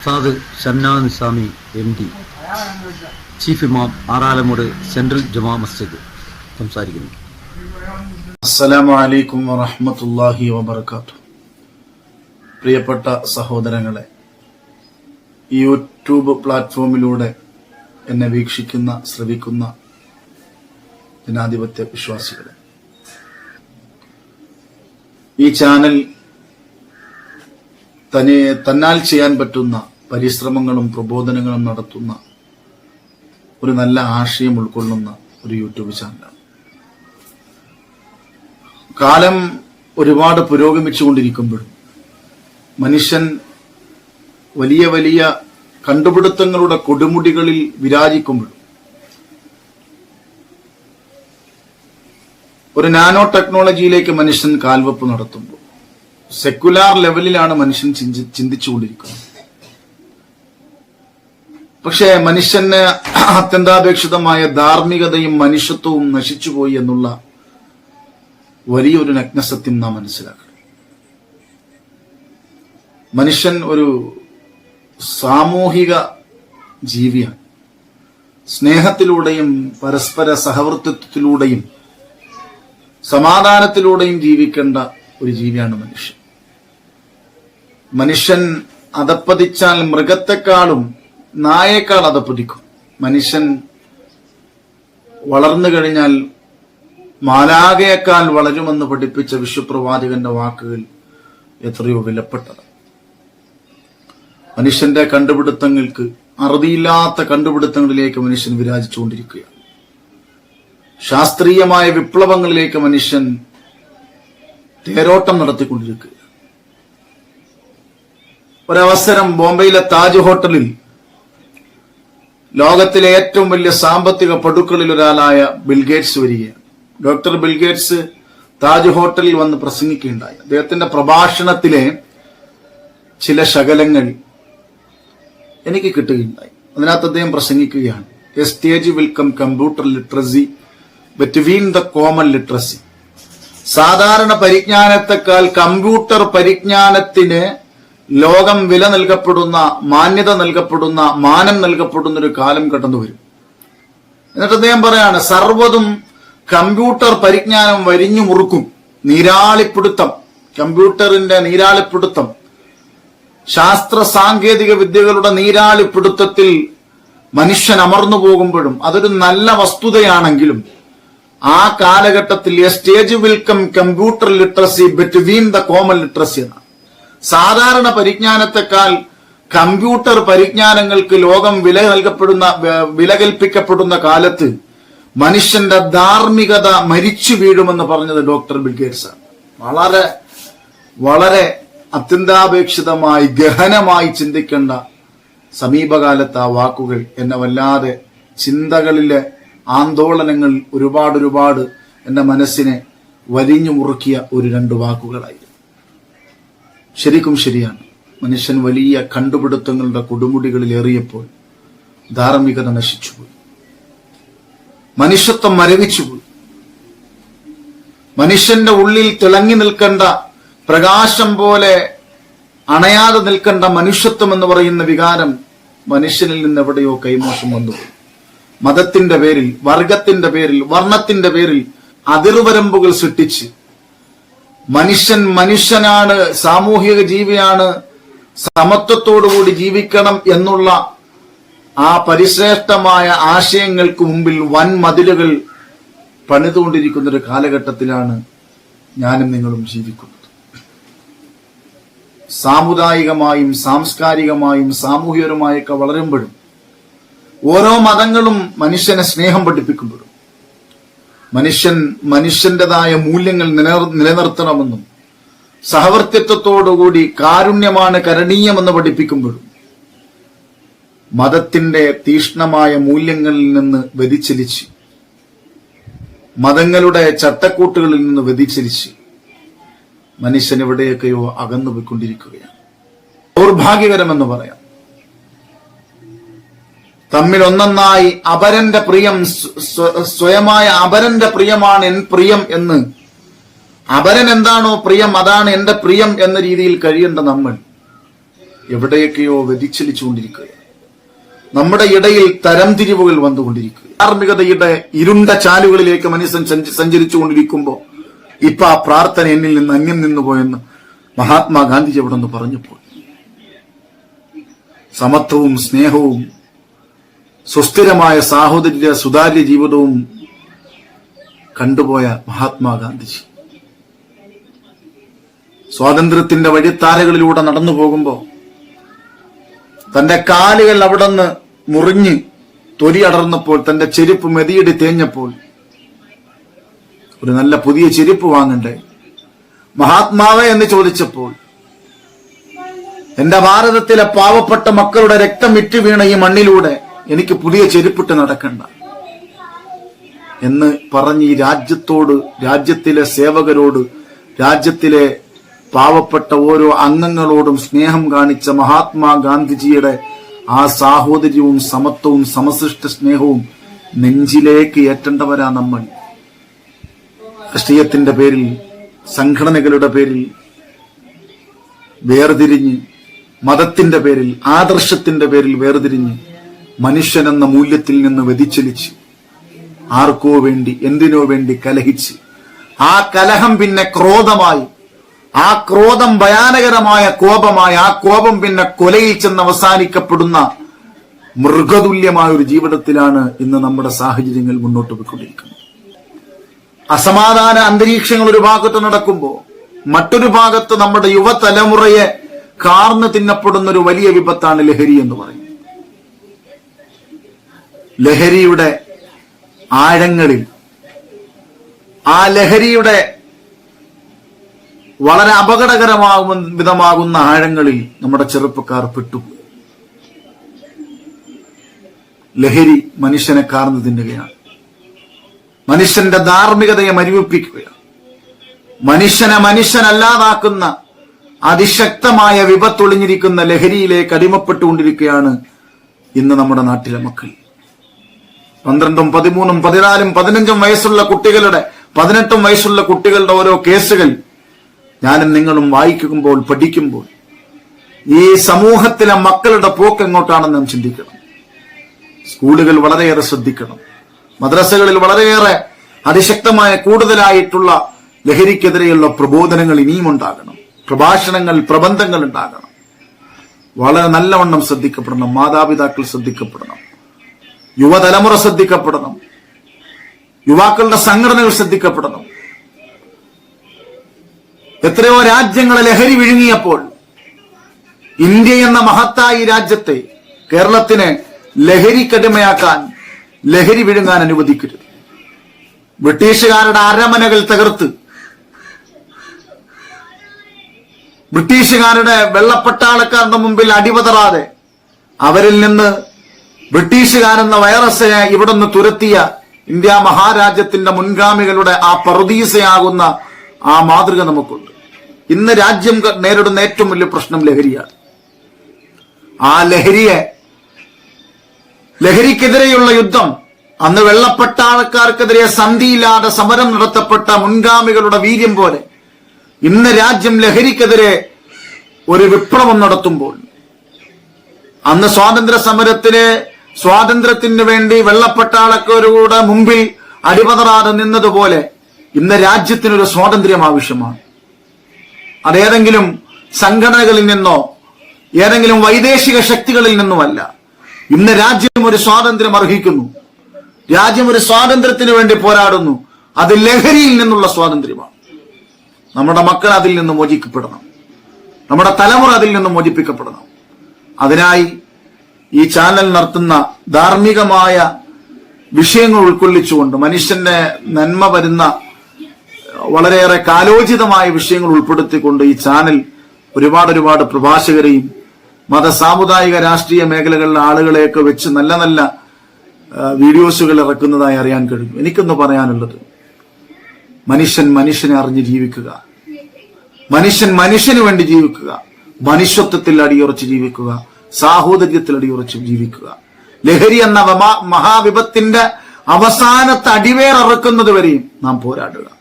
ഉസ്താദ് Shamna Swami M D chief ഇമാം Aralamoodu central Jama Masjid സംസാരിക്കുന്നു. അസ്സലാമു അലൈക്കും വറഹ്മത്തുള്ളാഹി വബർക്കാത്തു പ്രിയപ്പെട്ട സഹോദരങ്ങളെ യൂട്യൂബ് പ്ലാറ്റ്ഫോമിലൂടെ എന്നെ വീക്ഷിക്കുന്ന ശ്രവിക്കുന്ന ജനാധിപത്യ വിശ്വാസികളെ ഈ ചാനൽ തന്നെ തന്നാൽ ചെയ്യാൻ പറ്റുന്ന പരിശ്രമങ്ങളും പ്രബോധനങ്ങളും നടത്തുന്ന ഒരു നല്ല ആശയം ഉൾക്കൊള്ളുന്ന ഒരു യൂട്യൂബ് ചാനലാണ്. കാലം ഒരുപാട് പുരോഗമിച്ചുകൊണ്ടിരിക്കുമ്പോഴും മനുഷ്യൻ വലിയ വലിയ കണ്ടുപിടുത്തങ്ങളുടെ കൊടുമുടികളിൽ വിരാജിക്കുമ്പോഴും ഒരു നാനോ ടെക്നോളജിയിലേക്ക് മനുഷ്യൻ കാൽവെപ്പ് നടത്തുമ്പോൾ സെക്കുലാർ ലെവലിലാണ് മനുഷ്യൻ ചിന്തിച്ചുകൊണ്ടിരിക്കുന്നത്. പക്ഷേ മനുഷ്യന് അത്യന്താപേക്ഷിതമായ ധാർമ്മികതയും മനുഷ്യത്വവും നശിച്ചുപോയി എന്നുള്ള വലിയൊരു നഗ്നസത്യം നാം മനസ്സിലാക്കണം. മനുഷ്യൻ ഒരു സാമൂഹിക ജീവിയാണ്. സ്നേഹത്തിലൂടെയും പരസ്പര സഹവർത്തിത്വത്തിലൂടെയും സമാധാനത്തിലൂടെയും ജീവിക്കേണ്ട ഒരു ജീവിയാണ് മനുഷ്യൻ. മനുഷ്യൻ അതപ്പതിച്ചാൽ മൃഗത്തെക്കാളും നായേക്കാൾ അത് പുതിക്കും മനുഷ്യൻ വളർന്നു കഴിഞ്ഞാൽ മാലാകയേക്കാൾ വളരുമെന്ന് പഠിപ്പിച്ച വിശ്വപ്രവാചകന്റെ വാക്കുകൾ എത്രയോ വിലപ്പെട്ടത് മനുഷ്യന്റെ കണ്ടുപിടുത്തങ്ങൾക്ക് അറുതിയില്ലാത്ത കണ്ടുപിടുത്തങ്ങളിലേക്ക് മനുഷ്യൻ വിരാജിച്ചുകൊണ്ടിരിക്കുകയാണ്. ശാസ്ത്രീയമായ വിപ്ലവങ്ങളിലേക്ക് മനുഷ്യൻ തേരോട്ടം നടത്തിക്കൊണ്ടിരിക്കുക ഒരവസരം ബോംബെയിലെ താജ് ഹോട്ടലിൽ ലോകത്തിലെ ഏറ്റവും വലിയ സാമ്പത്തിക പടുക്കളിൽ ഒരാളായ ബിൽഗേറ്റ്സ് വരികയാണ്. ഡോക്ടർ ബിൽഗേറ്റ്സ് താജ് ഹോട്ടലിൽ വന്ന് പ്രസംഗിക്കുകയുണ്ടായി. അദ്ദേഹത്തിന്റെ പ്രഭാഷണത്തിലെ ചില ശകലങ്ങൾ എനിക്ക് കിട്ടുകയുണ്ടായി. അതിനകത്ത് അദ്ദേഹം പ്രസംഗിക്കുകയാണ്. A stage will come computer literacy between the common literacy. സാധാരണ പരിജ്ഞാനത്തെക്കാൾ കമ്പ്യൂട്ടർ പരിജ്ഞാനത്തിന് ലോകം വില നൽകപ്പെടുന്ന മാന്യത നൽകപ്പെടുന്ന മാനം നൽകപ്പെടുന്ന ഒരു കാലം കടന്നു വരും. എന്നിട്ട് അദ്ദേഹം പറയാണ് സർവതും കമ്പ്യൂട്ടർ പരിജ്ഞാനം വരിഞ്ഞു മുറുക്കും. നീരാളിപ്പിടുത്തം. കമ്പ്യൂട്ടറിന്റെ നീരാളിപ്പിടുത്തം. ശാസ്ത്ര സാങ്കേതിക വിദ്യകളുടെ നീരാളിപ്പിടുത്തത്തിൽ മനുഷ്യൻ അമർന്നു പോകുമ്പോഴും അതൊരു നല്ല വസ്തുതയാണെങ്കിലും ആ കാലഘട്ടത്തിൽ a stage will come computer literacy between the common literacy എന്നാണ്. സാധാരണ പരിജ്ഞാനത്തെക്കാൾ കമ്പ്യൂട്ടർ പരിജ്ഞാനങ്ങൾക്ക് ലോകം വില നൽകപ്പെടുന്ന വില കൽപ്പിക്കപ്പെടുന്ന കാലത്ത് മനുഷ്യന്റെ ധാർമ്മികത മരിച്ചു വീഴുമെന്ന് പറഞ്ഞത് ഡോക്ടർ ബിൽഗേറ്റ്സ് ആണ്. വളരെ വളരെ അത്യന്താപേക്ഷിതമായി ഗഹനമായി ചിന്തിക്കേണ്ട സമീപകാലത്ത് ആ വാക്കുകൾ എന്നെ വല്ലാതെ ചിന്തകളിലെ ആന്തോളനങ്ങൾ ഒരുപാട് ഒരുപാട് എന്റെ മനസ്സിനെ വലിഞ്ഞു മുറുക്കിയ ഒരു രണ്ട് വാക്കുകളായിരുന്നു. ശരിക്കും ശരിയാണ്. മനുഷ്യൻ വലിയ കണ്ടുപിടുത്തങ്ങളുടെ കൊടുമുടികളിൽ ഏറിയപ്പോൾ ധാർമ്മികത നശിച്ചുപോയി. മനുഷ്യത്വം മരവിച്ചുപോയി. മനുഷ്യന്റെ ഉള്ളിൽ തിളങ്ങി നിൽക്കേണ്ട പ്രകാശം പോലെ അണയാതെ നിൽക്കേണ്ട മനുഷ്യത്വം എന്ന് പറയുന്ന വികാരം മനുഷ്യനിൽ നിന്ന് എവിടെയോ കൈമോശം വന്നു. മതത്തിന്റെ പേരിൽ വർഗത്തിന്റെ പേരിൽ വർണത്തിന്റെ പേരിൽ അതിർവരമ്പുകൾ സൃഷ്ടിച്ച് മനുഷ്യൻ മനുഷ്യനാണ് സാമൂഹിക ജീവിയാണ് സമത്വത്തോടുകൂടി ജീവിക്കണം എന്നുള്ള ആ പരിശ്രേഷ്ഠമായ ആശയങ്ങൾക്ക് മുമ്പിൽ വൻ മതിലുകൾ പണിതുകൊണ്ടിരിക്കുന്ന ഒരു കാലഘട്ടത്തിലാണ് ഞാനും നിങ്ങളും ജീവിക്കുന്നത്. സാമുദായികമായും സാംസ്കാരികമായും സാമൂഹികരുമായൊക്കെ വളരുമ്പോഴും ഓരോ മതങ്ങളും മനുഷ്യനെ സ്നേഹം പഠിപ്പിക്കുമ്പോഴും മനുഷ്യൻ മനുഷ്യന്റേതായ മൂല്യങ്ങൾ നിലനിർ- നിലനിർത്തണമെന്നും സഹവർത്തിത്വത്തോടുകൂടി കാരുണ്യമാണ് കരണീയമെന്ന് പഠിപ്പിക്കുമ്പോഴും മതത്തിന്റെ തീഷ്ണമായ മൂല്യങ്ങളിൽ നിന്ന് വ്യതിചലിച്ച് മതങ്ങളുടെ ചട്ടക്കൂട്ടുകളിൽ നിന്ന് വ്യതിചലിച്ച് മനുഷ്യൻ എവിടെയൊക്കെയോ അകന്നു പോയിക്കൊണ്ടിരിക്കുകയാണ് ദൗർഭാഗ്യകരമെന്ന് പറയാം. തമ്മിൽ ഒന്നൊന്നായി അപരന്റെ പ്രിയം സ്വ- സ്വ- സ്വയമായ അപരന്റെ പ്രിയമാണ് എൻ പ്രിയം എന്ന്. അപരൻ എന്താണോ പ്രിയം അതാണ് എന്റെ പ്രിയം എന്ന രീതിയിൽ കഴിയേണ്ട നമ്മൾ. എവിടെയൊക്കെയോ വ്യതിച്ചലിച്ചുകൊണ്ടിരിക്കുക നമ്മുടെ ഇടയിൽ തരംതിരിവുകൾ വന്നുകൊണ്ടിരിക്കുക. ധാർമ്മികതയുടെ ഇരുണ്ട ചാലുകളിലേക്ക് മനുഷ്യൻ സഞ്ചരിച്ചു കൊണ്ടിരിക്കുമ്പോൾ ഇപ്പൊ ആ പ്രാർത്ഥന എന്നിൽ നിന്ന് അന്യം നിന്നുപോയെന്ന് മഹാത്മാഗാന്ധിജി അവിടെ നിന്ന് പറഞ്ഞപ്പോൾ സമത്വവും സ്നേഹവും സുസ്ഥിരമായ സാഹോദര്യ സുതാര്യ ജീവിതവും കണ്ടുപോയ മഹാത്മാഗാന്ധിജി സ്വാതന്ത്ര്യത്തിന്റെ വഴിത്താരകളിലൂടെ നടന്നു പോകുമ്പോൾ തന്റെ കാലുകൾ അവിടുന്ന് മുറിഞ്ഞ് തൊലി അടർന്നപ്പോൾ തന്റെ ചെരുപ്പ് മെതിയിടി തേഞ്ഞപ്പോൾ ഒരു നല്ല പുതിയ ചെരുപ്പ് വാങ്ങണ്ടേ? മഹാത്മാവേ എന്ന് ചോദിച്ചപ്പോൾ എന്റെ ഭാരതത്തിലെ പാവപ്പെട്ട മക്കളുടെ രക്തം ഇറ്റുവീണ ഈ മണ്ണിലൂടെ എനിക്ക് പുതിയ ചെരുപ്പിട്ട് നടക്കണ്ട എന്ന് പറഞ്ഞ് ഈ രാജ്യത്തോട് രാജ്യത്തിലെ സേവകരോട് രാജ്യത്തിലെ പാവപ്പെട്ട ഓരോ അംഗങ്ങളോടും സ്നേഹം കാണിച്ച മഹാത്മാഗാന്ധിജിയുടെ ആ സാഹോദര്യവും സമത്വവും സമസൃഷ്ട സ്നേഹവും നെഞ്ചിലേക്ക് ഏറ്റേണ്ടവരാ നമ്മൾ. രാഷ്ട്രീയത്തിന്റെ പേരിൽ സംഘടനകളുടെ പേരിൽ വേർതിരിഞ്ഞ് മതത്തിന്റെ പേരിൽ ആദർശത്തിന്റെ പേരിൽ വേർതിരിഞ്ഞ് മനുഷ്യനെന്ന മൂല്യത്തിൽ നിന്ന് വ്യതിച്ചലിച്ച് ആർക്കോ വേണ്ടി എന്തിനോ വേണ്ടി കലഹിച്ച് ആ കലഹം പിന്നെ ക്രോധമായി ആ ക്രോധം ഭയാനകരമായ കോപമായി ആ കോപം പിന്നെ കൊലയിൽ ചെന്ന് അവസാനിക്കപ്പെടുന്ന മൃഗതുല്യമായ ഒരു ജീവിതത്തിലാണ് ഇന്ന് നമ്മുടെ സാഹചര്യങ്ങൾ മുന്നോട്ട് പോയിക്കൊണ്ടിരിക്കുന്നത്. അസമാധാന അന്തരീക്ഷങ്ങൾ ഒരു ഭാഗത്ത് നടക്കുമ്പോൾ മറ്റൊരു ഭാഗത്ത് നമ്മുടെ യുവതലമുറയെ കാർന്നു തിന്നപ്പെടുന്ന ഒരു വലിയ വിപത്താണ് ലഹരി എന്ന് പറയുന്നത്. ലഹരിയുടെ ആഴങ്ങളിൽ ആ ലഹരിയുടെ വളരെ അപകടകരമാകുന്ന വിധമാകുന്ന ആഴങ്ങളിൽ നമ്മുടെ ചെറുപ്പക്കാർ പെട്ടു. ലഹരി മനുഷ്യനെ കാർന്നു തിന്നുകയാണ്. മനുഷ്യന്റെ ധാർമ്മികതയെ മരുവിപ്പിക്കുകയാണ് മനുഷ്യനെ മനുഷ്യനല്ലാതാക്കുന്ന അതിശക്തമായ വിപത്തൊളിഞ്ഞിരിക്കുന്ന ലഹരിയിലേക്ക് അടിമപ്പെട്ടുകൊണ്ടിരിക്കുകയാണ് ഇന്ന് നമ്മുടെ നാട്ടിലെ മക്കൾ. പന്ത്രണ്ടും പതിമൂന്നും പതിനാലും പതിനഞ്ചും വയസ്സുള്ള കുട്ടികളുടെ പതിനെട്ടും വയസ്സുള്ള കുട്ടികളുടെ ഓരോ കേസുകൾ ഞാനും നിങ്ങളും വായിക്കുമ്പോൾ പഠിക്കുമ്പോൾ ഈ സമൂഹത്തിലെ മക്കളുടെ പോക്ക് എങ്ങോട്ടാണെന്ന് നാം ചിന്തിക്കണം. സ്കൂളുകൾ വളരെയേറെ ശ്രദ്ധിക്കണം. മദ്രസകളിൽ വളരെയേറെ അതിശക്തമായ കൂടുതലായിട്ടുള്ള ലഹരിക്കെതിരെയുള്ള പ്രബോധനങ്ങൾ ഇനിയും ഉണ്ടാകണം. പ്രഭാഷണങ്ങൾ പ്രബന്ധങ്ങൾ ഉണ്ടാകണം. വളരെ നല്ലവണ്ണം ശ്രദ്ധിക്കപ്പെടണം. മാതാപിതാക്കൾ ശ്രദ്ധിക്കപ്പെടണം. യുവതലമുറ ശ്രദ്ധിക്കപ്പെടണം. യുവാക്കളുടെ സംഘടനകൾ ശ്രദ്ധിക്കപ്പെടണം. എത്രയോ രാജ്യങ്ങളെ ലഹരി വിഴുങ്ങിയപ്പോൾ ഇന്ത്യ എന്ന മഹത്തായ രാജ്യത്തെ കേരളത്തിനെ ലഹരിക്കടിമയാക്കാൻ ലഹരി വിഴുങ്ങാൻ അനുവദിക്കരുത്. ബ്രിട്ടീഷുകാരുടെ അരമനകൾ തകർത്ത് ബ്രിട്ടീഷുകാരുടെ വെള്ളപ്പട്ടാളക്കാരുടെ മുമ്പിൽ അടിപതറാതെ അവരിൽ നിന്ന് ബ്രിട്ടീഷുകാരെന്ന വൈറസിനെ ഇവിടുന്ന് തുരത്തിയ ഇന്ത്യ മഹാരാജ്യത്തിന്റെ മുൻഗാമികളുടെ ആ പറുദീസയാകുന്ന ആ മാതൃക നമുക്കുണ്ട്. ഇന്ന് രാജ്യം നേരിടുന്ന ഏറ്റവും വലിയ പ്രശ്നം ലഹരിയാണ്. ആ ലഹരിയെ ലഹരിക്കെതിരെയുള്ള യുദ്ധം അന്ന് വെള്ളപ്പട്ടാളക്കാർക്കെതിരെ സന്ധിയില്ലാതെ സമരം നടത്തപ്പെട്ട മുൻഗാമികളുടെ വീര്യം പോലെ ഇന്ന് രാജ്യം ലഹരിക്കെതിരെ ഒരു വിപ്ലവം നടത്തുമ്പോൾ അന്ന് സ്വാതന്ത്ര്യ സമരത്തിന് സ്വാതന്ത്ര്യത്തിന് വേണ്ടി വെള്ളപ്പട്ടാളക്കാരുടെ മുമ്പിൽ അടിപതറാതെ നിന്നതുപോലെ ഇന്ന് രാജ്യത്തിനൊരു സ്വാതന്ത്ര്യം ആവശ്യമാണ്. അതേതെങ്കിലും സംഘടനകളിൽ നിന്നോ ഏതെങ്കിലും വൈദേശിക ശക്തികളിൽ നിന്നുമല്ല. ഇന്ന് രാജ്യം ഒരു സ്വാതന്ത്ര്യം അർഹിക്കുന്നു. രാജ്യം ഒരു സ്വാതന്ത്ര്യത്തിന് വേണ്ടി പോരാടുന്നു. അത് ലഹരിയിൽ നിന്നുള്ള സ്വാതന്ത്ര്യമാണ്. നമ്മുടെ മക്കൾ അതിൽ നിന്ന് മോചിക്കപ്പെടണം. നമ്മുടെ തലമുറ അതിൽ നിന്ന് മോചിപ്പിക്കപ്പെടണം. അതിനായി ഈ ചാനൽ നടത്തുന്ന ധാർമ്മികമായ വിഷയങ്ങൾ ഉൾക്കൊള്ളിച്ചുകൊണ്ട് മനുഷ്യന്റെ നന്മ വരുന്ന വളരെയേറെ കാലോചിതമായ വിഷയങ്ങൾ ഉൾപ്പെടുത്തിക്കൊണ്ട് ഈ ചാനൽ ഒരുപാട് ഒരുപാട് പ്രഭാഷകരെയും മത സാമുദായിക രാഷ്ട്രീയ മേഖലകളിലെ ആളുകളെയൊക്കെ വെച്ച് നല്ല നല്ല വീഡിയോസുകൾ ഇറക്കുന്നതായി അറിയാൻ കഴിയും. എനിക്കൊന്ന് പറയാനുള്ളത് മനുഷ്യൻ മനുഷ്യനെ അറിഞ്ഞ് ജീവിക്കുക. മനുഷ്യൻ മനുഷ്യന് വേണ്ടി ജീവിക്കുക. മനുഷ്യത്വത്തിൽ അടിയുറച്ച് ജീവിക്കുക. സാഹോദര്യത്തിൽ അടിയുറച്ച് ജീവിക്കുക. ലഹരി എന്ന മഹാവിപത്തിന്റെ അവസാനത്തെ അടിവേറിറക്കുന്നത് വരെയും നാം പോരാടുക.